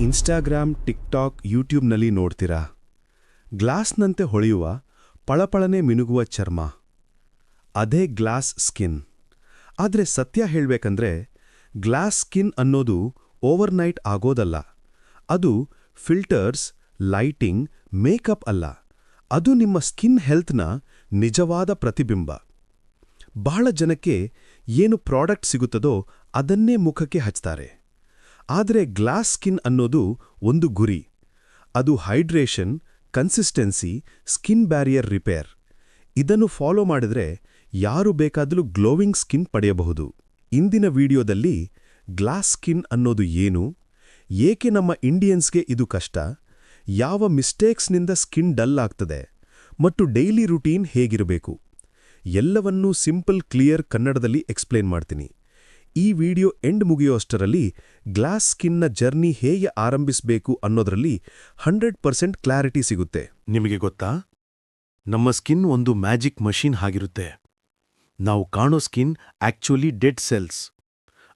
Instagram TikTok ಯೂಟ್ಯೂಬ್ನಲ್ಲಿ ನೋಡ್ತೀರಾ? ಗ್ಲಾಸ್ನಂತೆ ಹೊಳೆಯುವ ಪಳಪಳನೆ ಮಿನುಗುವ ಚರ್ಮ. ಅದೇ ಗ್ಲಾಸ್ ಸ್ಕಿನ್. ಆದರೆ ಸತ್ಯ ಹೇಳಬೇಕಂದ್ರೆ ಗ್ಲಾಸ್ ಸ್ಕಿನ್ ಅನ್ನೋದು ಓವರ್ನೈಟ್ ಆಗೋದಲ್ಲ. ಅದು ಫಿಲ್ಟರ್ಸ್, ಲೈಟಿಂಗ್, ಮೇಕಪ್ ಅಲ್ಲ. ಅದು ನಿಮ್ಮ ಸ್ಕಿನ್ ಹೆಲ್ತ್ನ ನಿಜವಾದ ಪ್ರತಿಬಿಂಬ. ಬಹಳ ಜನಕ್ಕೆ ಏನು ಪ್ರಾಡಕ್ಟ್ ಸಿಗುತ್ತದೋ ಅದನ್ನೇ ಮುಖಕ್ಕೆ ಹಚ್ತಾರೆ. ಆದರೆ ಗ್ಲಾಸ್ ಸ್ಕಿನ್ ಅನ್ನೋದು ಒಂದು ಗುರಿ. ಅದು hydration, consistency, skin barrier repair. ಇದನ್ನು ಫಾಲೋ ಮಾಡಿದ್ರೆ ಯಾರು ಬೇಕಾದರೂ ಗ್ಲೋವಿಂಗ್ ಸ್ಕಿನ್ ಪಡೆಯಬಹುದು. ಇಂದಿನ ವಿಡಿಯೋದಲ್ಲಿ ಗ್ಲಾಸ್ ಸ್ಕಿನ್ ಅನ್ನೋದು ಏನು, ಏಕೆ ನಮ್ಮ ಇಂಡಿಯನ್ಸ್ಗೆ ಇದು ಕಷ್ಟ, ಯಾವ ಮಿಸ್ಟೇಕ್ಸ್ನಿಂದ ಸ್ಕಿನ್ ಡಲ್ ಆಗ್ತದೆ, ಮತ್ತು ಡೈಲಿ ರುಟೀನ್ ಹೇಗಿರಬೇಕು. ಎಲ್ಲವನ್ನೂ ಸಿಂಪಲ್, ಕ್ಲಿಯರ್ ಕನ್ನಡದಲ್ಲಿ ಎಕ್ಸ್ಪ್ಲೇನ್ ಮಾಡ್ತೀನಿ. ಈ ವಿಡಿಯೋ ಎಂಡ್ ಮುಗಿಯೋಷ್ಟರಲ್ಲಿ ಗ್ಲಾಸ್ ಸ್ಕಿನ್ನ ಜರ್ನಿ ಹೇಗೆ ಆರಂಭಿಸಬೇಕು ಅನ್ನೋದರಲ್ಲಿ ಹಂಡ್ರೆಡ್ ಪರ್ಸೆಂಟ್ ಕ್ಲಾರಿಟಿ ಸಿಗುತ್ತೆ. ನಿಮಗೆ ಗೊತ್ತಾ? ನಮ್ಮ ಸ್ಕಿನ್ ಒಂದು ಮ್ಯಾಜಿಕ್ ಮಷೀನ್ ಆಗಿರುತ್ತೆ. ನಾವು ಕಾಣೋ ಸ್ಕಿನ್ ಆಕ್ಚುಲಿ ಡೆಡ್ ಸೆಲ್ಸ್.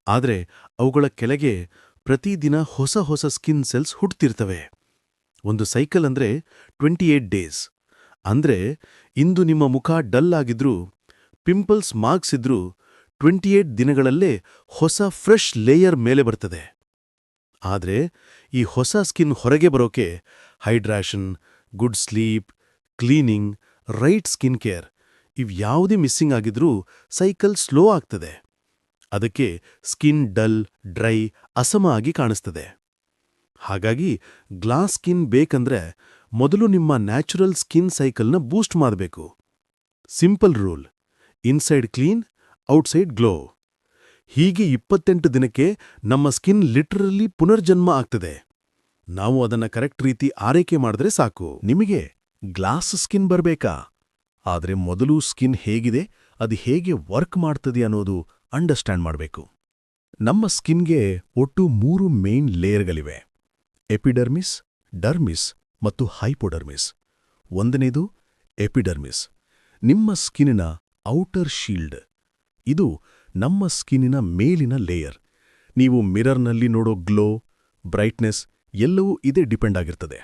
ಆದರೆ ಅವುಗಳ ಕೆಳಗೆ ಪ್ರತಿದಿನ ಹೊಸ ಹೊಸ ಸ್ಕಿನ್ ಸೆಲ್ಸ್ ಹುಟ್ತಿರ್ತವೆ. ಒಂದು ಸೈಕಲ್ ಅಂದ್ರೆ ಟ್ವೆಂಟಿ ಏಟ್ ಡೇಸ್. ಅಂದ್ರೆ ಇಂದು ನಿಮ್ಮ ಮುಖ ಡಲ್ ಆಗಿದ್ರೂ, ಪಿಂಪಲ್ಸ್ ಮಾರ್ಕ್ಸ್ ಇದ್ರೂ ಟ್ವೆಂಟಿ ಏಟ್ ದಿನಗಳಲ್ಲೇ ಹೊಸ ಫ್ರೆಶ್ ಲೇಯರ್ ಮೇಲೆ ಬರ್ತದೆ. ಆದರೆ ಈ ಹೊಸ ಸ್ಕಿನ್ ಹೊರಗೆ ಬರೋಕೆ hydration, good sleep, cleaning, right skin care ಇವ್ಯಾವುದೇ missing ಆಗಿದ್ರೂ ಸೈಕಲ್ ಸ್ಲೋ ಆಗ್ತದೆ. ಅದಕ್ಕೆ ಸ್ಕಿನ್ ಡಲ್, ಡ್ರೈ, ಅಸಮ ಆಗಿ ಕಾಣಿಸ್ತದೆ. ಹಾಗಾಗಿ ಗ್ಲಾಸ್ ಸ್ಕಿನ್ ಬೇಕಂದ್ರೆ ಮೊದಲು ನಿಮ್ಮ ನ್ಯಾಚುರಲ್ ಸ್ಕಿನ್ ಸೈಕಲ್ನ ಬೂಸ್ಟ್ ಮಾಡಬೇಕು. Simple rule, inside clean outside glow. ಹೀಗೆ ಇಪ್ಪತ್ತೆಂಟು ದಿನಕ್ಕೆ ನಮ್ಮ ಸ್ಕಿನ್ ಲಿಟರಲಿ ಪುನರ್ಜನ್ಮ ಆಗ್ತದೆ. ನಾವು ಅದನ್ನ ಕರೆಕ್ಟ್ ರೀತಿ ಆರೈಕೆ ಮಾಡಿದ್ರೆ ಸಾಕು. ನಿಮಗೆ ಗ್ಲಾಸ್ ಸ್ಕಿನ್ ಬರಬೇಕಾ? ಆದರೆ ಮೊದಲು ಸ್ಕಿನ್ ಹೇಗಿದೆ, ಅದು ಹೇಗೆ ವರ್ಕ್ ಮಾಡ್ತದೆ ಅನ್ನೋದು ಅಂಡರ್ಸ್ಟ್ಯಾಂಡ್ ಮಾಡಬೇಕು. ನಮ್ಮ ಸ್ಕಿನ್ಗೆ ಒಟ್ಟು ಮೂರು ಮೇನ್ ಲೇಯರ್ಗಳಿವೆ. ಎಪಿಡರ್ಮಿಸ್, ಡರ್ಮಿಸ್ ಮತ್ತು ಹೈಪೋಡರ್ಮಿಸ್. ಒಂದನೇದು ಎಪಿಡರ್ಮಿಸ್. ನಿಮ್ಮ ಸ್ಕಿನ್ನ ಔಟರ್ ಶೀಲ್ಡ್. ಇದು ನಮ್ಮ ಸ್ಕಿನ್ನಿನ ಮೇಲಿನ ಲೇಯರ್. ನೀವು ಮಿರರ್ನಲ್ಲಿ ನೋಡೋ ಗ್ಲೋ, ಬ್ರೈಟ್ನೆಸ್ ಎಲ್ಲವೂ ಇದೇ ಡಿಪೆಂಡ್ ಆಗಿರ್ತದೆ.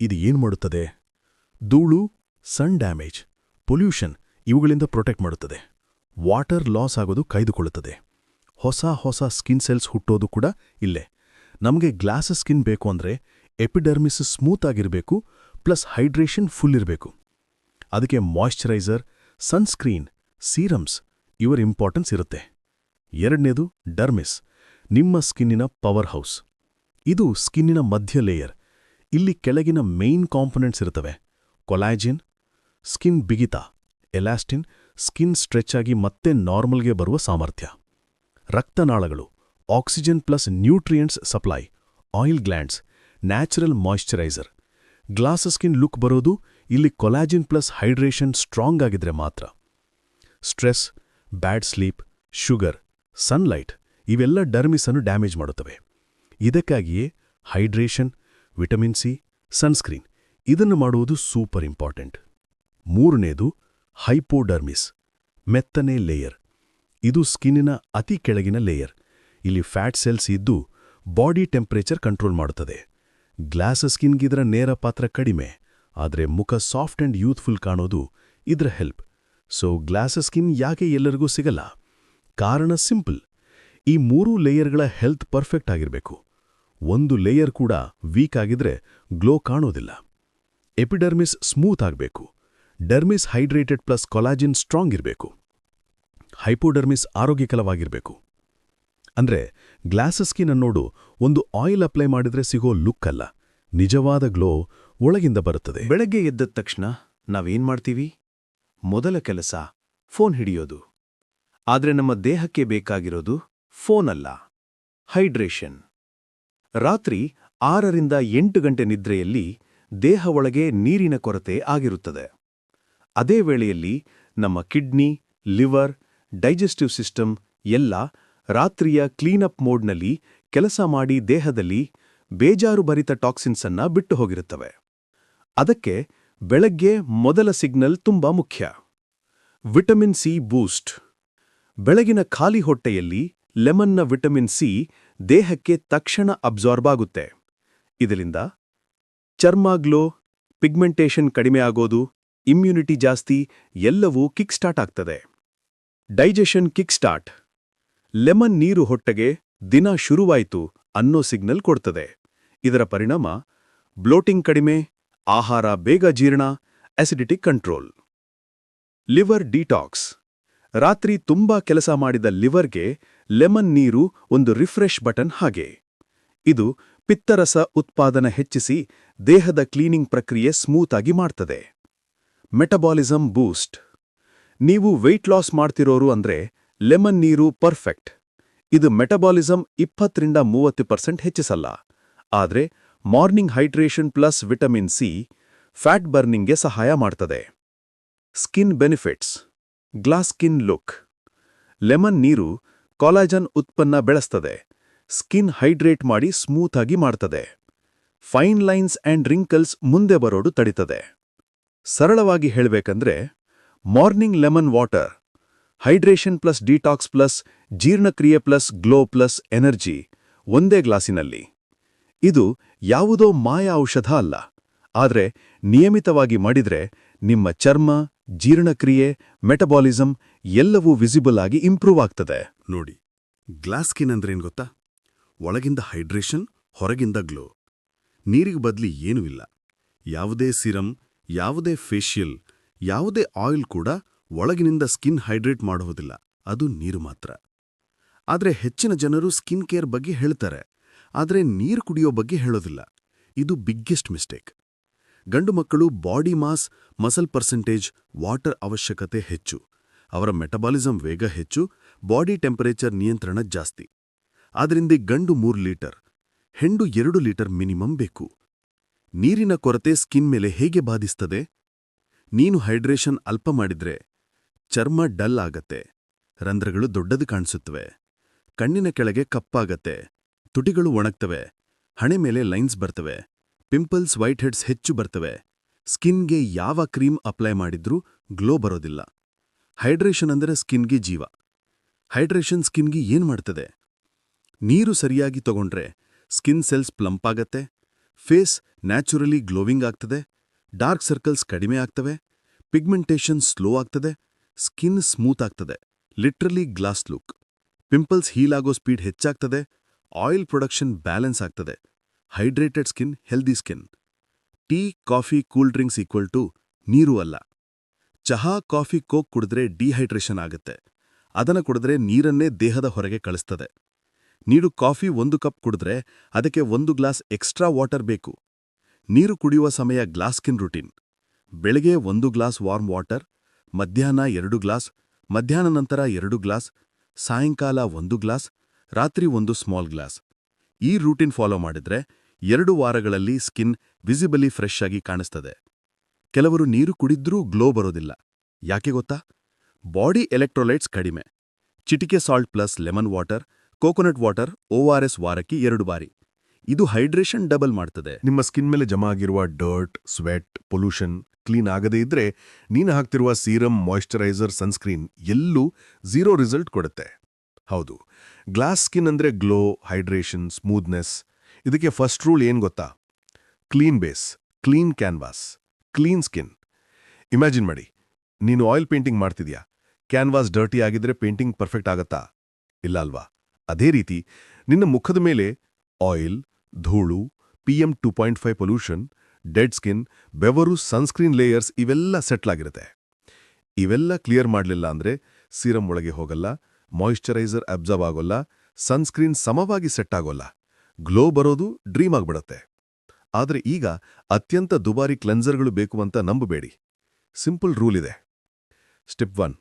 ಇದು ಏನು ಮಾಡುತ್ತದೆ? ಧೂಳು, ಸನ್ ಡ್ಯಾಮೇಜ್, ಪೊಲ್ಯೂಷನ್ ಇವುಗಳಿಂದ ಪ್ರೊಟೆಕ್ಟ್ ಮಾಡುತ್ತದೆ. ವಾಟರ್ ಲಾಸ್ ಆಗೋದು ಕಾಯ್ದುಕೊಳ್ಳುತ್ತದೆ. ಹೊಸ ಹೊಸ ಸ್ಕಿನ್ ಸೆಲ್ಸ್ ಹುಟ್ಟೋದು ಕೂಡ ಇಲ್ಲೇ. ನಮಗೆ ಗ್ಲಾಸ್ ಸ್ಕಿನ್ ಬೇಕು ಅಂದ್ರೆ ಎಪಿಡರ್ಮಿಸ್ ಸ್ಮೂತ್ ಆಗಿರಬೇಕು, ಪ್ಲಸ್ ಹೈಡ್ರೇಷನ್ ಫುಲ್ ಇರಬೇಕು. ಅದಕ್ಕೆ ಸನ್ ಸನ್ಸ್ಕ್ರೀನ್, ಸೀರಮ್ಸ್ ಇವರ ಇಂಪಾರ್ಟೆನ್ಸ್ ಇರುತ್ತೆ. ಎರಡನೇದು, ಡರ್ಮಿಸ್, ನಿಮ್ಮ ಸ್ಕಿನ್ನಿನ ಪವರ್ ಹೌಸ್. ಇದು ಸ್ಕಿನ್ನಿನ ಮಧ್ಯ ಲೇಯರ್ ಇಲ್ಲಿ ಕೆಳಗಿನ ಮೇನ್ ಕಾಂಪೊನೆಂಟ್ಸ್ ಇರುತ್ತವೆ. ಕೊಲಾಜಿನ್, ಸ್ಕಿನ್ ಬಿಗಿತ, ಎಲಾಸ್ಟಿನ್, ಸ್ಕಿನ್ ಸ್ಟ್ರೆಚ್ ಆಗಿ ಮತ್ತೆ ನಾರ್ಮಲ್ಗೆ ಬರುವ ಸಾಮರ್ಥ್ಯ. ರಕ್ತನಾಳಗಳು oxygen plus nutrients supply oil glands natural moisturiser glass skin look ಬರೋದು ಇಲ್ಲಿ ಕೊಲಾಜಿನ್ ಪ್ಲಸ್ ಹೈಡ್ರೇಷನ್ ಸ್ಟ್ರಾಂಗ್ ಆಗಿದ್ರೆ ಮಾತ್ರ. Stress bad sleep, sugar, sunlight ಇವೆಲ್ಲ ಡರ್ಮಿಸನ್ನು ಡ್ಯಾಮೇಜ್ ಮಾಡುತ್ತವೆ. ಇದಕ್ಕಾಗಿಯೇ ಹೈಡ್ರೇಷನ್, ವಿಟಮಿನ್ ಸಿ, ಸನ್ಸ್ಕ್ರೀನ್ ಇದನ್ನು ಮಾಡುವುದು ಸೂಪರ್ ಇಂಪಾರ್ಟೆಂಟ್. ಮೂರನೇದು ಹೈಪೋಡರ್ಮಿಸ್, ಮೆತ್ತನೆ ಲೇಯರ್. ಇದು ಸ್ಕಿನ್ನಿನ ಅತಿ ಕೆಳಗಿನ ಲೇಯರ್. ಇಲ್ಲಿ ಫ್ಯಾಟ್ ಸೆಲ್ಸ್ ಇದ್ದು ಬಾಡಿ ಟೆಂಪರೇಚರ್ ಕಂಟ್ರೋಲ್ ಮಾಡುತ್ತದೆ. ಗ್ಲಾಸ್ ಸ್ಕಿನ್ಗಿದ್ರ ನೇರ ಪಾತ್ರ ಕಡಿಮೆ, ಆದರೆ ಮುಖ ಸಾಫ್ಟ್ ಆ್ಯಂಡ್ ಯೂತ್ಫುಲ್ ಕಾಣೋದು ಇದರ ಹೆಲ್ಪ್. ಸೊ ಗ್ಲಾಸ್ ಸ್ಕಿನ್ ಯಾಕೆ ಎಲ್ಲರಿಗೂ ಸಿಗಲ್ಲ? ಕಾರಣ ಸಿಂಪಲ್ ಈ ಮೂರು ಲೇಯರ್ಗಳ ಹೆಲ್ತ್ ಪರ್ಫೆಕ್ಟ್ ಆಗಿರಬೇಕು. ಒಂದು ಲೇಯರ್ ಕೂಡ ವೀಕ್ ಆಗಿದ್ರೆ ಗ್ಲೋ ಕಾಣೋದಿಲ್ಲ. ಎಪಿಡರ್ಮಿಸ್ ಸ್ಮೂತ್ ಆಗಬೇಕು. Dermis hydrated plus collagen strong ಇರಬೇಕು. ಹೈಪೋಡರ್ಮಿಸ್ ಆರೋಗ್ಯಕರವಾಗಿರಬೇಕು. ಅಂದ್ರೆ ಗ್ಲಾಸ್ ಸ್ಕಿನ್ ಅನ್ನೋಡು ಒಂದು ಆಯಿಲ್ ಅಪ್ಲೈ ಮಾಡಿದ್ರೆ ಸಿಗೋ ಲುಕ್ ಅಲ್ಲ. ನಿಜವಾದ ಗ್ಲೋ ಒಳಗಿಂದ ಬರುತ್ತದೆ. ಬೆಳಗ್ಗೆ ಎದ್ದ ತಕ್ಷಣ ನಾವೇನ್ ಮಾಡ್ತೀವಿ? ಮೊದಲ ಕೆಲಸ ಫೋನ್ ಹಿಡಿಯೋದು. ಆದರೆ ನಮ್ಮ ದೇಹಕ್ಕೆ ಬೇಕಾಗಿರೋದು ಫೋನ್ ಅಲ್ಲ, ಹೈಡ್ರೇಷನ್. ರಾತ್ರಿ ಆರರಿಂದ ಎಂಟು ಗಂಟೆ ನಿದ್ರೆಯಲ್ಲಿ ದೇಹ ಒಳಗೆ ನೀರಿನ ಕೊರತೆ ಆಗಿರುತ್ತದೆ. ಅದೇ ವೇಳೆಯಲ್ಲಿ ನಮ್ಮ ಕಿಡ್ನಿ, ಲಿವರ್, ಡೈಜೆಸ್ಟಿವ್ ಸಿಸ್ಟಮ್ ಎಲ್ಲ ರಾತ್ರಿಯ ಕ್ಲೀನಪ್ ಮೋಡ್ನಲ್ಲಿ ಕೆಲಸ ಮಾಡಿ ದೇಹದಲ್ಲಿ ಬೇಜಾರುಭರಿತ ಟಾಕ್ಸಿನ್ಸ್ ಅನ್ನ ಬಿಟ್ಟು ಹೋಗಿರುತ್ತವೆ. ಅದಕ್ಕೆ ಬೆಳಗ್ಗೆ ಮೊದಲ ಸಿಗ್ನಲ್ ತುಂಬಾ ಮುಖ್ಯ. Vitamin C boost. ಬೆಳಗಿನ ಖಾಲಿ ಹೊಟ್ಟೆಯಲ್ಲಿ ಲೆಮನ್ನ ವಿಟಮಿನ್ ಸಿ ದೇಹಕ್ಕೆ ತಕ್ಷಣ ಅಬ್ಸಾರ್ಬ್ ಆಗುತ್ತೆ. ಇದರಿಂದ ಚರ್ಮ ಗ್ಲೋ ಪಿಗ್ಮೆಂಟೇಷನ್ ಕಡಿಮೆ ಆಗೋದು, ಇಮ್ಯುನಿಟಿ ಜಾಸ್ತಿ, ಎಲ್ಲವೂ ಕಿಕ್ ಸ್ಟಾರ್ಟ್ ಆಗ್ತದೆ. ಡೈಜೆಷನ್ ಕಿಕ್ ಸ್ಟಾರ್ಟ್ ಲೆಮನ್ ನೀರು ಹೊಟ್ಟೆಗೆ ದಿನ ಶುರುವಾಯಿತು ಅನ್ನೋ ಸಿಗ್ನಲ್ ಕೊಡ್ತದೆ. ಇದರ ಪರಿಣಾಮ ಬ್ಲೋಟಿಂಗ್ ಕಡಿಮೆ ಆಹಾರ ಬೇಗ ಜೀರ್ಣ ಅಸಿಡಿಟಿಕ್ ಕಂಟ್ರೋಲ್ ಲಿವರ್ ಡಿಟಾಕ್ಸ್ ರಾತ್ರಿ ತುಂಬಾ ಕೆಲಸ ಮಾಡಿದ ಲಿವರ್ಗೆ ಲೆಮನ್ ನೀರು ಒಂದು ರಿಫ್ರೆಶ್ ಬಟನ್ ಹಾಗೆ. ಇದು ಪಿತ್ತರಸ ಉತ್ಪಾದನೆ ಹೆಚ್ಚಿಸಿ ದೇಹದ ಕ್ಲೀನಿಂಗ್ ಪ್ರಕ್ರಿಯೆ ಸ್ಮೂತ್ ಆಗಿ ಮಾಡ್ತದೆ. ಮೆಟಬಾಲಿಸಂ ಬೂಸ್ಟ್ ನೀವು ವೆಯ್ಟ್ ಲಾಸ್ ಮಾಡ್ತಿರೋರು ಅಂದ್ರೆ ಲೆಮನ್ ನೀರು ಪರ್ಫೆಕ್ಟ್ ಇದು ಮೆಟಬಾಲಿಸಂ ಇಪ್ಪತ್ತರಿಂದ ಮೂವತ್ತು ಪರ್ಸೆಂಟ್ ಹೆಚ್ಚಿಸಲ್ಲ. ಆದ್ರೆ morning hydration plus vitamin C fat ಬರ್ನಿಂಗ್ಗೆ ಸಹಾಯ ಮಾಡ್ತದೆ. Skin benefits. Glass skin look. Lemon ನೀರು ಕಾಲಾಜನ್ ಉತ್ಪನ್ನ ಬೆಳೆಸ್ತದೆ. ಸ್ಕಿನ್ ಹೈಡ್ರೇಟ್ ಮಾಡಿ ಸ್ಮೂತ್ ಆಗಿ ಮಾಡ್ತದೆ. ಫೈನ್ ಲೈನ್ಸ್ ಅಂಡ್ ರಿಂಕಲ್ಸ್ ಮುಂದೆ ಬರೋಡು ತಡಿತದೆ. ಸರಳವಾಗಿ ಹೇಳಬೇಕಂದ್ರೆ, morning lemon water, hydration plus detox plus ಜೀರ್ಣಕ್ರಿಯೆ ಪ್ಲಸ್ ಗ್ಲೋ ಪ್ಲಸ್ ಎನರ್ಜಿ ಒಂದೇ ಗ್ಲಾಸಿನಲ್ಲಿ. ಇದು ಯಾವುದೋ ಮಾಯ ಔಷಧ ಅಲ್ಲ. ಆದರೆ ನಿಯಮಿತವಾಗಿ ಮಾಡಿದ್ರೆ ನಿಮ್ಮ ಚರ್ಮ, ಜೀರ್ಣಕ್ರಿಯೆ, ಮೆಟಬಾಲಿಸಂ ಎಲ್ಲವೂ ವಿಸಿಬಲ್ ಆಗಿ ಇಂಪ್ರೂವ್ ಆಗ್ತದೆ. ನೋಡಿ, ಗ್ಲಾಸ್ ಸ್ಕಿನ್ ಅಂದ್ರೇನ್ ಗೊತ್ತಾ? ಒಳಗಿಂದ ಹೈಡ್ರೇಷನ್, ಹೊರಗಿಂದ ಗ್ಲೋ. ನೀರಿಗೆ ಬದಲಿ ಏನೂ ಇಲ್ಲ. ಯಾವುದೇ ಸಿರಮ್ ಯಾವುದೇ ಫೇಶಿಯಲ್ ಯಾವುದೇ ಆಯಿಲ್ ಕೂಡ ಒಳಗಿನಿಂದ ಸ್ಕಿನ್ ಹೈಡ್ರೇಟ್ ಮಾಡುವುದಿಲ್ಲ ಅದು ನೀರು ಮಾತ್ರ. ಆದರೆ ಹೆಚ್ಚಿನ ಜನರು ಸ್ಕಿನ್ ಕೇರ್ ಬಗ್ಗೆ ಹೇಳ್ತಾರೆ. ಆದರೆ ನೀರು ಕುಡಿಯೋ ಬಗ್ಗೆ ಹೇಳೋದಿಲ್ಲ. ಇದು ಬಿಗ್ಗೆಸ್ಟ್ ಮಿಸ್ಟೇಕ್ ಗಂಡು ಮಕ್ಕಳು body mass muscle percentage water ಅವಶ್ಯಕತೆ ಹೆಚ್ಚು. ಅವರ ಮೆಟಬಾಲಿಸಂ ವೇಗ ಹೆಚ್ಚು ಬಾಡಿ ಟೆಂಪರೇಚರ್ ನಿಯಂತ್ರಣ ಜಾಸ್ತಿ. ಆದ್ರಿಂದ ಗಂಡು ಮೂರು ಲೀಟರ್, ಹೆಂಡು ಎರಡು ಲೀಟರ್ ಮಿನಿಮಮ್ ಬೇಕು. ನೀರಿನ ಕೊರತೆ ಸ್ಕಿನ್ ಮೇಲೆ ಹೇಗೆ ಬಾಧಿಸ್ತದೆ? ನೀನು ಹೈಡ್ರೇಷನ್ ಅಲ್ಪ ಮಾಡಿದ್ರೆ ಚರ್ಮ ಡಲ್ ಆಗತ್ತೆ. ರಂಧ್ರಗಳು ದೊಡ್ಡದು ಕಾಣಿಸುತ್ತವೆ. ಕಣ್ಣಿನ ಕೆಳಗೆ ಕಪ್ಪಾಗತ್ತೆ. ತುಟಿಗಳು ಒಣಗ್ತವೆ, ಹಣೆ ಮೇಲೆ ಲೈನ್ಸ್ ಬರ್ತವೆ, ಪಿಂಪಲ್ಸ್, ವೈಟ್ ಹೆಡ್ಸ್ ಹೆಚ್ಚು ಬರ್ತವೆ. ಸ್ಕಿನ್ಗೆ ಯಾವ ಕ್ರೀಮ್ ಅಪ್ಲೈ ಮಾಡಿದ್ರೂ ಗ್ಲೋ ಬರೋದಿಲ್ಲ. ಹೈಡ್ರೇಷನ್ ಅಂದರೆ ಸ್ಕಿನ್ಗೆ ಜೀವ. ಹೈಡ್ರೇಷನ್ ಸ್ಕಿನ್ಗೆ ಏನ್ ಮಾಡ್ತದೆ? ನೀರು ಸರಿಯಾಗಿ ತಗೊಂಡ್ರೆ ಸ್ಕಿನ್ ಸೆಲ್ಸ್ ಪ್ಲಂಪ್ ಆಗತ್ತೆ, ಫೇಸ್ ನ್ಯಾಚುರಲಿ ಗ್ಲೋವಿಂಗ್ ಆಗ್ತದೆ, ಡಾರ್ಕ್ ಸರ್ಕಲ್ಸ್ ಕಡಿಮೆ ಆಗ್ತವೆ, ಪಿಗ್ಮೆಂಟೇಷನ್ ಸ್ಲೋ ಆಗ್ತದೆ, ಸ್ಕಿನ್ ಸ್ಮೂತ್ ಆಗ್ತದೆ, literally glass look. Pimples heal ಆಗೋ ಸ್ಪೀಡ್ ಹೆಚ್ಚಾಗ್ತದೆ ಆಯಿಲ್ ಪ್ರೊಡಕ್ಷನ್ ಬ್ಯಾಲೆನ್ಸ್ ಆಗ್ತದೆ. Hydrated skin, healthy skin. Tea, coffee, cool drinks equal to ನೀರು ಅಲ್ಲ. ಚಹಾ, ಕಾಫಿ, ಕೋಕ್ ಕುಡಿದ್ರೆ ಡಿಹೈಡ್ರೇಷನ್ ಆಗುತ್ತೆ. ಅದನ್ನು ಕುಡಿದ್ರೆ ನೀರನ್ನೇ ದೇಹದ ಹೊರಗೆ ಕಳಿಸ್ತದೆ. ನೀರು ಕಾಫಿ ಒಂದು ಕಪ್ ಕುಡಿದ್ರೆ ಅದಕ್ಕೆ ಒಂದು ಗ್ಲಾಸ್ ಎಕ್ಸ್ಟ್ರಾ ವಾಟರ್ ಬೇಕು. ನೀರು ಕುಡಿಯುವ ಸಮಯ ಗ್ಲಾಸ್ ಸ್ಕಿನ್ ರುಟೀನ್. ಬೆಳಗ್ಗೆ ಒಂದು ಗ್ಲಾಸ್ ವಾರ್ಮ್ ವಾಟರ್, ಮಧ್ಯಾಹ್ನ ಎರಡು ಗ್ಲಾಸ್, ಮಧ್ಯಾಹ್ನ ನಂತರ ಎರಡು ಗ್ಲಾಸ್, ಸಾಯಂಕಾಲ ಒಂದು ಗ್ಲಾಸ್ ರಾತ್ರಿ ಒಂದು ಸ್ಮಾಲ್ ಗ್ಲಾಸ್. ಈ ರೂಟೀನ್ ಫಾಲೋ ಮಾಡಿದ್ರೆ ಎರಡು ವಾರಗಳಲ್ಲಿ ಸ್ಕಿನ್ ವಿಸಿಬಲಿ ಫ್ರೆಶ್ ಆಗಿ ಕಾಣಿಸ್ತದೆ. ಕೆಲವರು ನೀರು ಕುಡಿದ್ರೂ ಗ್ಲೋ ಬರೋದಿಲ್ಲ. ಯಾಕೆ ಗೊತ್ತಾ? ಬಾಡಿ ಎಲೆಕ್ಟ್ರೋಲೈಟ್ಸ್ ಕಡಿಮೆ. ಚಿಟಿಕೆ salt plus lemon water, coconut water ORS ವಾರಕ್ಕೆ ಎರಡು ಬಾರಿ. ಇದು ಹೈಡ್ರೇಷನ್ ಡಬಲ್ ಮಾಡ್ತದೆ. ನಿಮ್ಮ ಸ್ಕಿನ್ ಮೇಲೆ ಜಮಾ ಆಗಿರುವ ಡರ್ಟ್, ಸ್ವೆಟ್, ಪೊಲ್ಯೂಷನ್ ಕ್ಲೀನ್ ಆಗದೇ ಇದ್ರೆ ನೀನು ಹಾಕ್ತಿರುವ ಸೀರಮ್ ಮಾಯಿಶ್ಚರೈಸರ್ ಸನ್ಸ್ಕ್ರೀನ್ ಎಲ್ಲೂ ಝೀರೋ ರಿಸಲ್ಟ್ ಕೊಡುತ್ತೆ. ಹೌದು. ಗ್ಲಾಸ್ ಸ್ಕಿನ್ ಅಂದ್ರೆ ಗ್ಲೋ, ಹೈಡ್ರೇಷನ್ ಸ್ಮೂತ್ನೆಸ್ ಇದಕ್ಕೆ ಫಸ್ಟ್ ರೂಲ್ ಏನು ಗೊತ್ತಾ? Clean base, clean canvas, clean skin. Imagine ಮಾಡಿ. ನೀನು ಆಯಿಲ್ ಪೇಂಟಿಂಗ್ ಮಾಡ್ತಿದ್ಯಾ? ಕ್ಯಾನ್ವಾಸ್ ಡರ್ಟಿ ಆಗಿದ್ರೆ ಪೇಂಟಿಂಗ್ ಪರ್ಫೆಕ್ಟ್ ಆಗತ್ತಾ? ಇಲ್ಲ ಅಲ್ವಾ? ಅದೇ ರೀತಿ, ನಿನ್ನ ಮುಖದ ಮೇಲೆ ಆಯಿಲ್, ಧೂಳು, P M two point five pollution, dead skin, ಬೆವರು, ಸನ್ಸ್ಕ್ರೀನ್ ಲೇಯರ್ಸ್ ಇವೆಲ್ಲ ಸೆಟ್ಲ್ ಆಗಿರುತ್ತೆ. ಇವೆಲ್ಲ ಕ್ಲಿಯರ್ ಮಾಡಲಿಲ್ಲ ಅಂದರೆ ಸೀರಮ್ ಒಳಗೆ ಹೋಗಲ್ಲ ಮಾಯಿಶ್ಚರೈಸರ್ ಅಬ್ಸರ್ವ್ ಆಗೋಲ್ಲ ಸನ್ಸ್ಕ್ರೀನ್ ಸಮವಾಗಿ ಸೆಟ್ ಆಗೋಲ್ಲ. ಗ್ಲೋ ಬರೋದು ಡ್ರೀಮ್ ಆಗ್ಬಿಡತ್ತೆ. ಆದರೆ ಈಗ ಅತ್ಯಂತ ದುಬಾರಿ ಕ್ಲೆನ್ಸರ್ಗಳು ಬೇಕು ಅಂತ ನಂಬಬೇಡಿ. ಸಿಂಪಲ್ ರೂಲ್ ಇದೆ. Step one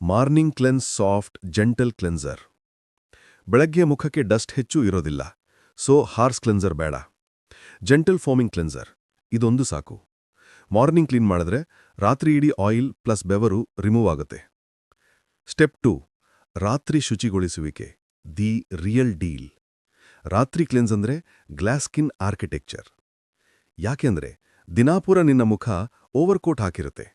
morning cleanse soft gentle cleanser ಬೆಳಗ್ಗೆ ಮುಖಕ್ಕೆ ಡಸ್ಟ್ ಹೆಚ್ಚು ಇರೋದಿಲ್ಲ ಸೊ ಹಾರ್ಸ್ ಕ್ಲೆನ್ಸರ್ ಬೇಡ. ಜೆಂಟಲ್ ಫಾರ್ಮಿಂಗ್ ಕ್ಲೆನ್ಸರ್ ಇದೊಂದು ಸಾಕು. ಮಾರ್ನಿಂಗ್ ಕ್ಲೀನ್ ಮಾಡಿದ್ರೆ ರಾತ್ರಿ ಇಡೀ ಆಯಿಲ್ ಪ್ಲಸ್ ಬೆವರು ರಿಮೂವ್ ಆಗುತ್ತೆ. ಸ್ಟೆಪ್ ಟು ರಾತ್ರಿ ಶುಚಿಗೊಳಿಸುವಿಕೆ. The real deal. ರಾತ್ರಿ ಕ್ಲೆನ್ಸ್ ಅಂದ್ರೆ ಗ್ಲಾಸ್ಕಿನ್ ಆರ್ಕಿಟೆಕ್ಚರ್. ಯಾಕೆಂದ್ರೆ ದಿನಾಪುರ ನಿನ್ನ ಮುಖ ಓವರ್ಕೋಟ್ ಹಾಕಿರುತ್ತೆ.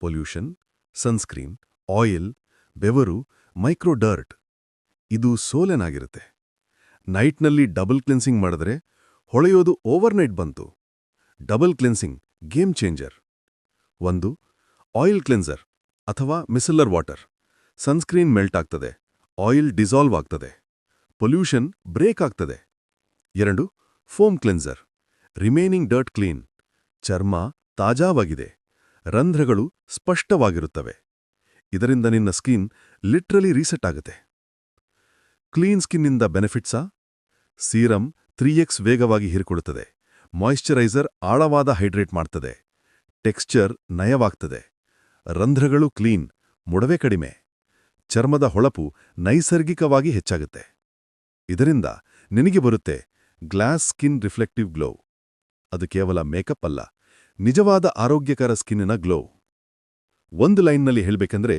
ಪೊಲ್ಯೂಷನ್, ಸನ್ಸ್ಕ್ರೀನ್, ಆಯಿಲ್, ಬೆವರು, ಮೈಕ್ರೋ ಡರ್ಟ್. ಇದು ಸೋಲೆನಾಗಿರುತ್ತೆ. ನೈಟ್ನಲ್ಲಿ ಡಬಲ್ ಕ್ಲೆನ್ಸಿಂಗ್ ಮಾಡಿದ್ರೆ ಹೊಳೆಯೋದು ಓವರ್ನೈಟ್ ಬಂತು. Double cleansing, game changer. ಒಂದು, ಆಯಿಲ್ ಕ್ಲೆನ್ಸರ್ ಅಥವಾ ಮಿಸಲ್ಲರ್ ವಾಟರ್. ಸನ್ಸ್ಕ್ರೀನ್ ಮೆಲ್ಟ್ ಆಗ್ತದೆ. ಆಯಿಲ್ ಡಿಸಾಲ್ವ್ ಆಗ್ತದೆ. ಪೊಲ್ಯೂಷನ್ ಬ್ರೇಕ್ ಆಗ್ತದೆ. ಎರಡು, foam cleanser. Remaining dirt clean. ಚರ್ಮ ತಾಜಾವಾಗಿದೆ. ರಂಧ್ರಗಳು ಸ್ಪಷ್ಟವಾಗಿರುತ್ತವೆ. ಇದರಿಂದ ನಿನ್ನ ಸ್ಕಿನ್ ಲಿಟ್ರಲಿ ರೀಸೆಟ್ ಆಗುತ್ತೆ. ಕ್ಲೀನ್ ಸ್ಕಿನ್ನಿಂದ ಬೆನಿಫಿಟ್ಸಾ? ಸೀರಮ್ ತ್ರೀ ಎಕ್ಸ್ ವೇಗವಾಗಿ ಹೀರಿಕೊಳ್ಳುತ್ತದೆ. ಮಾಯಿಶ್ಚರೈಸರ್ ಆಳವಾದ ಹೈಡ್ರೇಟ್ ಮಾಡ್ತದೆ. ಟೆಕ್ಸ್ಚರ್ ನಯವಾಗ್ತದೆ. ರಂಧ್ರಗಳು ಕ್ಲೀನ್, ಮುಡವೆ ಕಡಿಮೆ. ಚರ್ಮದ ಹೊಳಪು ನೈಸರ್ಗಿಕವಾಗಿ ಹೆಚ್ಚಾಗುತ್ತೆ. ಇದರಿಂದ ನಿನಗೆ ಬರುತ್ತೆ ಗ್ಲಾಸ್ ಸ್ಕಿನ್ ರಿಫ್ಲೆಕ್ಟಿವ್ ಗ್ಲೋ. ಅದು ಕೇವಲ ಮೇಕಪ್ ಅಲ್ಲ, ನಿಜವಾದ ಆರೋಗ್ಯಕರ ಸ್ಕಿನ್ನಿನ ಗ್ಲೋ. ಒಂದು ಲೈನ್ನಲ್ಲಿ ಹೇಳಬೇಕಂದ್ರೆ,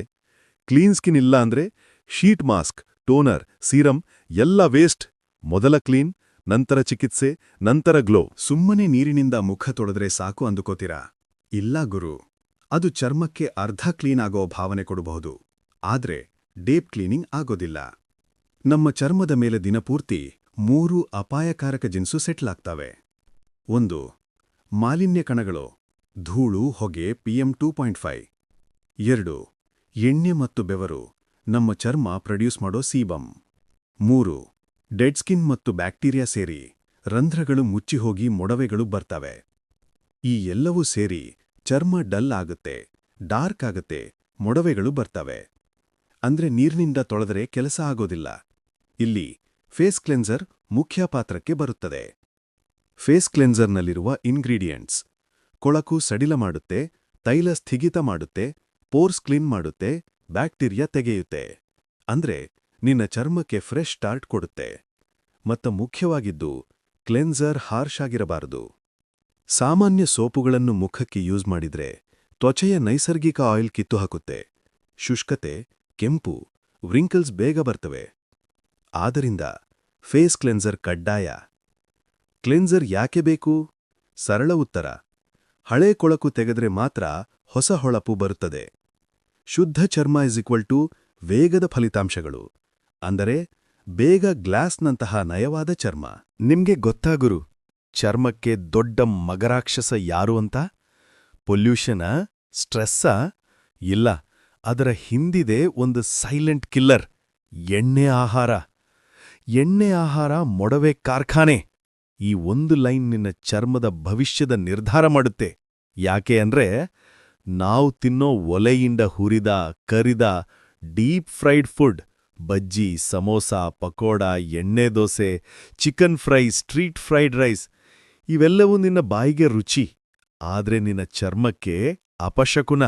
ಕ್ಲೀನ್ ಸ್ಕಿನ್ ಇಲ್ಲ ಅಂದ್ರೆ ಶೀಟ್ ಮಾಸ್ಕ್, ಟೋನರ್, ಸೀರಮ್, ಎಲ್ಲ ವೇಸ್ಟ್, ಮೊದಲ ಕ್ಲೀನ್, ನಂತರ ಚಿಕಿತ್ಸೆ, ನಂತರ ಗ್ಲೋ. ಸುಮ್ಮನೆ ನೀರಿನಿಂದ ಮುಖ ತೊಡೆದ್ರೆ ಸಾಕು ಅಂದುಕೋತೀರಾ? ಇಲ್ಲ ಗುರು. ಅದು ಚರ್ಮಕ್ಕೆ ಅರ್ಧ ಕ್ಲೀನ್ ಆಗೋ ಭಾವನೆ ಕೊಡಬಹುದು. ಆದ್ರೆ ಡೇಪ್ ಕ್ಲೀನಿಂಗ್ ಆಗೋದಿಲ್ಲ. ನಮ್ಮ ಚರ್ಮದ ಮೇಲೆ ದಿನಪೂರ್ತಿ ಮೂರು ಅಪಾಯಕಾರಕ ಜಿನ್ಸು ಸೆಟ್ಲಾಗ್ತವೆ ಒಂದು, ಮಾಲಿನ್ಯ ಕಣಗಳು, ಧೂಳು, ಹೊಗೆ, ಪಿಎಂ ಟೂ ಪಾಯಿಂಟ್ ಫೈವ್. ಎರಡು, ಎಣ್ಣೆ ಮತ್ತು ಬೆವರು, ನಮ್ಮ ಚರ್ಮ ಪ್ರೊಡ್ಯೂಸ್ ಮಾಡೋ ಸೀಬಮ್ ಮೂರು, ಡೆಡ್ ಸ್ಕಿನ್ ಮತ್ತು ಬ್ಯಾಕ್ಟೀರಿಯಾ ಸೇರಿ ರಂಧ್ರಗಳು ಮುಚ್ಚಿಹೋಗಿ ಮೊಡವೆಗಳು ಬರ್ತವೆ. ಈ ಎಲ್ಲವೂ ಸೇರಿ ಚರ್ಮ ಡಲ್ ಆಗುತ್ತೆ, ಡಾರ್ಕ್ ಆಗುತ್ತೆ, ಮೊಡವೆಗಳು ಬರ್ತವೆ. ಅಂದ್ರೆ ನೀರಿನಿಂದ ತೊಳೆದರೆ ಕೆಲಸ ಆಗೋದಿಲ್ಲ. ಇಲ್ಲಿ ಫೇಸ್ ಕ್ಲೆನ್ಸರ್ ಮುಖ್ಯ ಪಾತ್ರಕ್ಕೆ ಬರುತ್ತದೆ. ಫೇಸ್ ಕ್ಲೆನ್ಸರ್ನಲ್ಲಿರುವ ಇಂಗ್ರೀಡಿಯೆಂಟ್ಸ್. ಕೊಳಕು ಸಡಿಲ ಮಾಡುತ್ತೆ, ತೈಲ ಸ್ಥಿಗಿತ ಮಾಡುತ್ತೆ, ಪೋರ್ಸ್ ಕ್ಲೀನ್ ಮಾಡುತ್ತೆ, ಬ್ಯಾಕ್ಟೀರಿಯಾ ತೆಗೆಯುತ್ತೆ. ಅಂದ್ರೆ ನಿನ್ನ ಚರ್ಮಕ್ಕೆ ಫ್ರೆಶ್ ಸ್ಟಾರ್ಟ್ ಕೊಡುತ್ತೆ. ಮತ್ತು ಮುಖ್ಯವಾಗಿದ್ದು, ಕ್ಲೆನ್ಸರ್ ಹಾರ್ಶ್ ಆಗಿರಬಾರದು. ಸಾಮಾನ್ಯ ಸೋಪುಗಳನ್ನು ಮುಖಕ್ಕೆ ಯೂಸ್ ಮಾಡಿದ್ರೆ, ತ್ವಚೆಯ ನೈಸರ್ಗಿಕ ಆಯಿಲ್ ಕಿತ್ತು ಹಾಕುತ್ತೆ ಶುಷ್ಕತೆ ಕೆಂಪು ವ್ರಿಂಕಲ್ಸ್ ಬೇಗ ಬರ್ತವೆ. ಆದ್ದರಿಂದ ಫೇಸ್ ಕ್ಲೆನ್ಸರ್ ಕಡ್ಡಾಯ. ಕ್ಲೆನ್ಸರ್ ಯಾಕೆ ಬೇಕು? ಸರಳ ಉತ್ತರ. ಹಳೆ ಕೊಳಕು ತೆಗೆದ್ರೆ ಮಾತ್ರ ಹೊಸ ಹೊಳಪು ಬರುತ್ತದೆ. ಶುದ್ಧ ಚರ್ಮ ಇಸ್ ಈಕ್ವಲ್ ಟು ವೇಗದ ಫಲಿತಾಂಶಗಳು. ಅಂದರೆ ಬೇಗ ಗ್ಲಾಸ್ನಂತಹ ನಯವಾದ ಚರ್ಮ. ನಿಮ್ಗೆ ಗೊತ್ತಾಗುರು ಚರ್ಮಕ್ಕೆ ದೊಡ್ಡ ಮಗರಾಕ್ಷಸ ಯಾರು ಅಂತ? ಪೊಲ್ಯೂಷನ ಸ್ಟ್ರೆಸ್ಸಾ ಇಲ್ಲ. ಅದರ ಹಿಂದಿದೆ ಒಂದು ಸೈಲೆಂಟ್ ಕಿಲ್ಲರ್ ಎಣ್ಣೆ ಆಹಾರ. ಎಣ್ಣೆ ಆಹಾರ ಮೊಡವೆ ಕಾರ್ಖಾನೆ. ಈ ಒಂದು ಲೈನ್ ನಿನ್ನ ಚರ್ಮದ ಭವಿಷ್ಯದ ನಿರ್ಧಾರ ಮಾಡುತ್ತೆ. ಯಾಕೆ ಅಂದ್ರೆ ನಾವು ತಿನ್ನೋ ಒಲೆಯಿಂದ ಹುರಿದ, ಕರಿದ deep fried food bajji, samosa, pakoda, ಎಣ್ಣೆ dosa chicken fry street fried rice ಇವೆಲ್ಲವೂ ನಿನ್ನ ಬಾಯಿಗೆ ರುಚಿ. ಆದ್ರೆ ನಿನ್ನ ಚರ್ಮಕ್ಕೆ ಅಪಶಕುನ.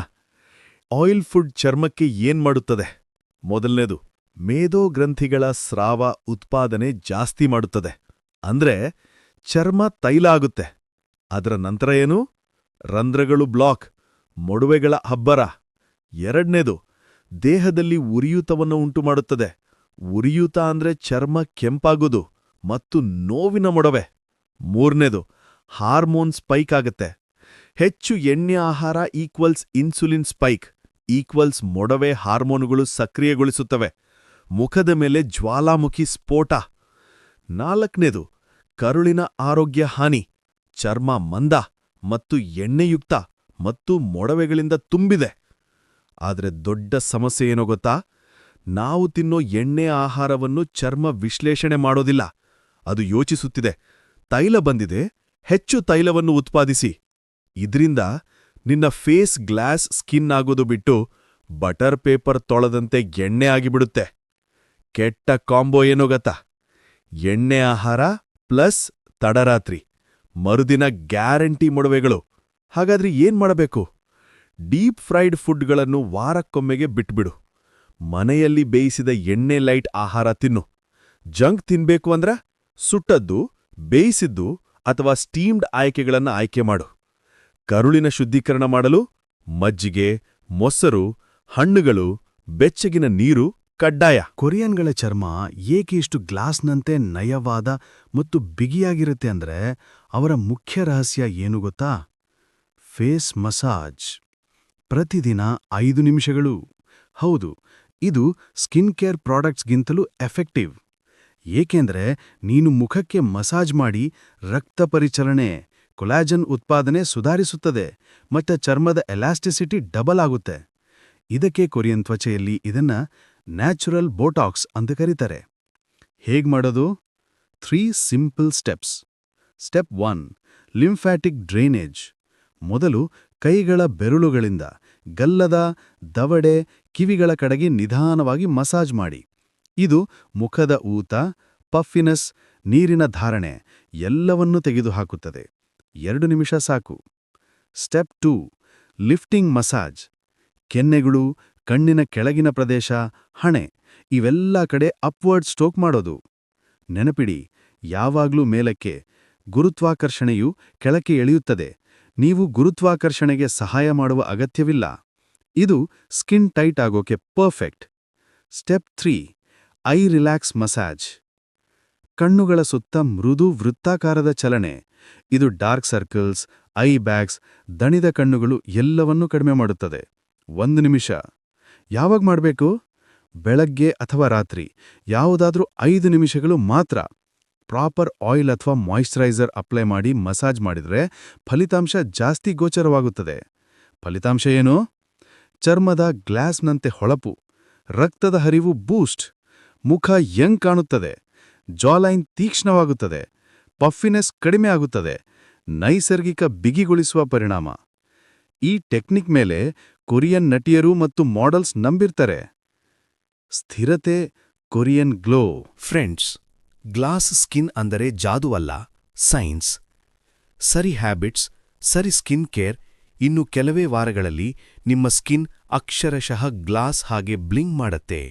ಆಯಿಲ್ ಫುಡ್ ಚರ್ಮಕ್ಕೆ ಏನ್ ಮಾಡುತ್ತದೆ? ಮೊದಲನೇದು, ಮೇಧೋ ಗ್ರಂಥಿಗಳ ಸ್ರಾವ ಉತ್ಪಾದನೆ ಜಾಸ್ತಿ ಮಾಡುತ್ತದೆ. ಅಂದ್ರೆ, ಚರ್ಮ ತೈಲ ಆಗುತ್ತೆ. ಅದರ ನಂತರ ಏನು? ರಂಧ್ರಗಳು ಬ್ಲಾಕ್, ಮೊಡವೆಗಳ ಹಬ್ಬರ ಎರಡನೇದು, ದೇಹದಲ್ಲಿ ಉರಿಯೂತವನ್ನು ಉಂಟುಮಾಡುತ್ತದೆ. ಉರಿಯೂತ ಅಂದ್ರೆ ಚರ್ಮ ಕೆಂಪಾಗುದು ಮತ್ತು ನೋವಿನ ಮೊಡವೆ. ಮೂರನೇದು, ಹಾರ್ಮೋನ್ ಸ್ಪೈಕ್ ಆಗತ್ತೆ. ಹೆಚ್ಚು ಎಣ್ಣೆ ಆಹಾರ ಈಕ್ವಲ್ಸ್ ಇನ್ಸುಲಿನ್ ಸ್ಪೈಕ್. ಈಕ್ವಲ್ಸ್ ಮೊಡವೆ ಹಾರ್ಮೋನುಗಳು ಸಕ್ರಿಯಗೊಳಿಸುತ್ತವೆ. ಮುಖದ ಮೇಲೆ ಜ್ವಾಲಾಮುಖಿ ಸ್ಫೋಟ. ನಾಲ್ಕನೇದು, ಕರುಳಿನ ಆರೋಗ್ಯ ಹಾನಿ. ಚರ್ಮ ಮಂದ ಮತ್ತು ಎಣ್ಣೆಯುಕ್ತ ಮತ್ತು ಮೊಡವೆಗಳಿಂದ ತುಂಬಿದೆ. ಆದರೆ ದೊಡ್ಡ ಸಮಸ್ಯೆ ಏನೋ ಗೊತ್ತಾ? ನಾವು ತಿನ್ನೋ ಎಣ್ಣೆ ಆಹಾರವನ್ನು ಚರ್ಮ ವಿಶ್ಲೇಷಣೆ ಮಾಡೋದಿಲ್ಲ. ಅದು ಯೋಚಿಸುತ್ತಿದೆ. ತೈಲ ಬಂದಿದೆ. ಹೆಚ್ಚು ತೈಲವನ್ನು ಉತ್ಪಾದಿಸಿ. ಇದ್ರಿಂದ ನಿನ್ನ ಫೇಸ್ ಗ್ಲಾಸ್ ಸ್ಕಿನ್ ಆಗೋದು ಬಿಟ್ಟು ಬಟರ್ ಪೇಪರ್ ತೊಳೆದಂತೆ ಎಣ್ಣೆ ಆಗಿಬಿಡುತ್ತೆ. ಕೆಟ್ಟ ಕಾಂಬೋ ಏನೋ ಗೊತ್ತಾ ಎಣ್ಣೆ ಆಹಾರ ಪ್ಲಸ್ ತಡರಾತ್ರಿ, ಮರುದಿನ ಗ್ಯಾರಂಟಿ ಮೊಡವೆಗಳು. ಹಾಗಾದ್ರೆ ಏನ್ ಮಾಡಬೇಕು? ಡೀಪ್ ಫ್ರೈಡ್ ಫುಡ್ಗಳನ್ನು ವಾರಕ್ಕೊಮ್ಮೆಗೆ ಬಿಟ್ಬಿಡು. ಮನೆಯಲ್ಲಿ ಬೇಯಿಸಿದ ಎಣ್ಣೆ ಲೈಟ್ ಆಹಾರ ತಿನ್ನು. ಜಂಕ್ ತಿನ್ಬೇಕು ಅಂದ್ರ ಸುಟ್ಟದ್ದು, ಬೇಯಿಸಿದ್ದು ಅಥವಾ ಸ್ಟೀಮ್ಡ್ ಆಯ್ಕೆಗಳನ್ನು ಆಯ್ಕೆ ಮಾಡು. ಕರುಳಿನ ಶುದ್ಧೀಕರಣ ಮಾಡಲು ಮಜ್ಜಿಗೆ, ಮೊಸರು, ಹಣ್ಣುಗಳು, ಬೆಚ್ಚಗಿನ ನೀರು, ಕಡ್ಡಾಯ. ಕೊರಿಯನ್ಗಳ ಚರ್ಮ ಏಕೆ ಇಷ್ಟು ಗ್ಲಾಸ್ನಂತೆ ನಯವಾದ ಮತ್ತು ಬಿಗಿಯಾಗಿರುತ್ತೆ ಅಂದ್ರೆ ಅವರ ಮುಖ್ಯ ರಹಸ್ಯ ಏನು ಗೊತ್ತಾ? Face massage. ಪ್ರತಿದಿನ ಐದು ನಿಮಿಷಗಳು. ಹೌದು, ಇದು ಸ್ಕಿನ್ ಕೇರ್ ಪ್ರಾಡಕ್ಟ್ಸ್ಗಿಂತಲೂ ಎಫೆಕ್ಟಿವ್. ಏಕೆಂದ್ರೆ ನೀನು ಮುಖಕ್ಕೆ ಮಸಾಜ್ ಮಾಡಿ ರಕ್ತ ಪರಿಚಲನೆ. ಕೊಲಾಜನ್ ಉತ್ಪಾದನೆ ಸುಧಾರಿಸುತ್ತದೆ, ಮತ್ತು ಚರ್ಮದ ಎಲಾಸ್ಟಿಸಿಟಿ ಡಬಲ್ ಆಗುತ್ತೆ. ಇದಕ್ಕೆ ಕೊರಿಯನ್ ತ್ವಚೆಯಲ್ಲಿ ಇದನ್ನ ನ್ಯಾಚುರಲ್ ಬೋಟಾಕ್ಸ್ ಅಂತ ಕರೀತಾರೆ. ಹೇಗ್ ಮಾಡೋದು? Three simple steps step one lymphatic drainage ಮೊದಲು ಕೈಗಳ ಬೆರಳುಗಳಿಂದ ಗಲ್ಲದ, ದವಡೆ, ಕಿವಿಗಳ ಕಡೆಗೆ ನಿಧಾನವಾಗಿ ಮಸಾಜ್ ಮಾಡಿ. ಇದು ಮುಖದ ಊತ ಪಫಿನಸ್ ನೀರಿನ ಧಾರಣೆ ಎಲ್ಲವನ್ನೂ ತೆಗೆದುಹಾಕುತ್ತದೆ. ಎರಡು ನಿಮಿಷ ಸಾಕು. Step two, lifting massage. ಕೆನ್ನೆಗಳು, ಕಣ್ಣಿನ ಕೆಳಗಿನ ಪ್ರದೇಶ, ಹಣೆ, ಇವೆಲ್ಲ ಕಡೆ ಅಪ್ವರ್ಡ್ ಸ್ಟೋಕ್ ಮಾಡೋದು. ನೆನಪಿಡಿ, ಯಾವಾಗ್ಲೂ ಮೇಲಕ್ಕೆ, ಗುರುತ್ವಾಕರ್ಷಣೆಯು ಕೆಳಕ್ಕೆ ಎಳೆಯುತ್ತದೆ. ನೀವು ಗುರುತ್ವಾಕರ್ಷಣೆಗೆ ಸಹಾಯ ಮಾಡುವ ಅಗತ್ಯವಿಲ್ಲ. ಇದು ಸ್ಕಿನ್ ಟೈಟ್ ಆಗೋಕೆ perfect. Step three, eye relax massage. ಕಣ್ಣುಗಳ ಸುತ್ತ ಮೃದು ವೃತ್ತಾಕಾರದ ಚಲನೆ. ಇದು ಡಾರ್ಕ್ ಸರ್ಕಲ್ಸ್, ಐ ಬ್ಯಾಗ್ಸ್, ದಣಿದ ಕಣ್ಣುಗಳು ಎಲ್ಲವನ್ನೂ ಕಡಿಮೆ ಮಾಡುತ್ತದೆ. ಒಂದು ನಿಮಿಷ. ಯಾವಾಗ ಮಾಡಬೇಕು? ಬೆಳಗ್ಗೆ ಅಥವಾ ರಾತ್ರಿ. ಯಾವುದಾದ್ರೂ ಐದು ನಿಮಿಷಗಳು ಮಾತ್ರ. ಪ್ರಾಪರ್ ಆಯಿಲ್ ಅಥವಾ ಮಾಯಿಶ್ಚರೈಸರ್ ಅಪ್ಲೈ ಮಾಡಿ ಮಸಾಜ್ ಮಾಡಿದರೆ ಫಲಿತಾಂಶ ಜಾಸ್ತಿ ಗೋಚರವಾಗುತ್ತದೆ. ಫಲಿತಾಂಶ ಏನು? ಚರ್ಮದ ಗ್ಲಾಸ್ನಂತೆ ಹೊಳಪು. ರಕ್ತದ ಹರಿವು ಬೂಸ್ಟ್. ಮುಖ ಯಂಗ್ ಕಾಣುತ್ತದೆ. ಜಾಲೈನ್ ತೀಕ್ಷ್ಣವಾಗುತ್ತದೆ, ಪಫಿನೆಸ್ ಕಡಿಮೆ ಆಗುತ್ತದೆ, ನೈಸರ್ಗಿಕ ಬಿಗಿಗೊಳಿಸುವ ಪರಿಣಾಮ. ಈ ಟೆಕ್ನಿಕ್ ಮೇಲೆ ಕೊರಿಯನ್ ನಟಿಯರು ಮತ್ತು ಮಾಡೆಲ್ಸ್ ನಂಬಿರ್ತಾರೆ. ಸ್ಥಿರತೆ, Korean glow. Friends glass skin ಅಂದರೆ ಜಾದು ಅಲ್ಲ, ಸೈನ್ಸ್. ಸರಿ ಹ್ಯಾಬಿಟ್ಸ್, ಸರಿ ಸ್ಕಿನ್ ಕೇರ್, ಇನ್ನು ಕೆಲವೇ ವಾರಗಳಲ್ಲಿ ನಿಮ್ಮ ಸ್ಕಿನ್ ಅಕ್ಷರಶಃ ಗ್ಲಾಸ್ ಹಾಗೆ ಬ್ಲಿಂಗ್ ಮಾಡತ್ತೆ.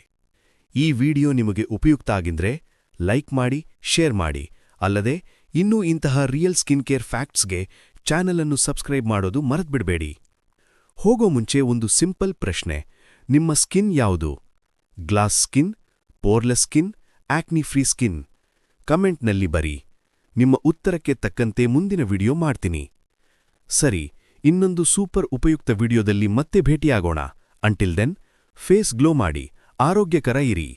ಈ ವಿಡಿಯೋ ನಿಮಗೆ ಉಪಯುಕ್ತ ಆಗಿದ್ರೆ ಲೈಕ್ ಮಾಡಿ, ಶೇರ್ ಮಾಡಿ. ಅಲ್ಲದೆ, ಇನ್ನೂ ಇಂತಹ ರಿಯಲ್ ಸ್ಕಿನ್ ಕೇರ್ ಫ್ಯಾಕ್ಟ್ಸ್ಗೆ ಚಾನೆಲ್ ಅನ್ನು ಸಬ್ಸ್ಕ್ರೈಬ್ ಮಾಡೋದು ಮರೆತ್ಬಿಡ್ಬೇಡಿ. ಹೋಗೋ ಮುಂಚೆ ಒಂದು ಸಿಂಪಲ್ ಪ್ರಶ್ನೆ. ನಿಮ್ಮ ಸ್ಕಿನ್ ಯಾವುದು? Glass skin, poreless skin, acne free skin? ಕಮೆಂಟ್ನಲ್ಲಿ ಬರಿ. ನಿಮ್ಮ ಉತ್ತರಕ್ಕೆ ತಕ್ಕಂತೆ ಮುಂದಿನ ವಿಡಿಯೋ ಮಾಡ್ತೀನಿ. ಸರಿ, ಇನ್ನೊಂದು ಸೂಪರ್ ಉಪಯುಕ್ತ ವಿಡಿಯೋದಲ್ಲಿ ಮತ್ತೆ ಭೇಟಿಯಾಗೋಣ. ಅಂಟಿಲ್ ದೆನ್ ಫೇಸ್ ಗ್ಲೋ ಮಾಡಿ, ಆರೋಗ್ಯಕರ ಇರಿ.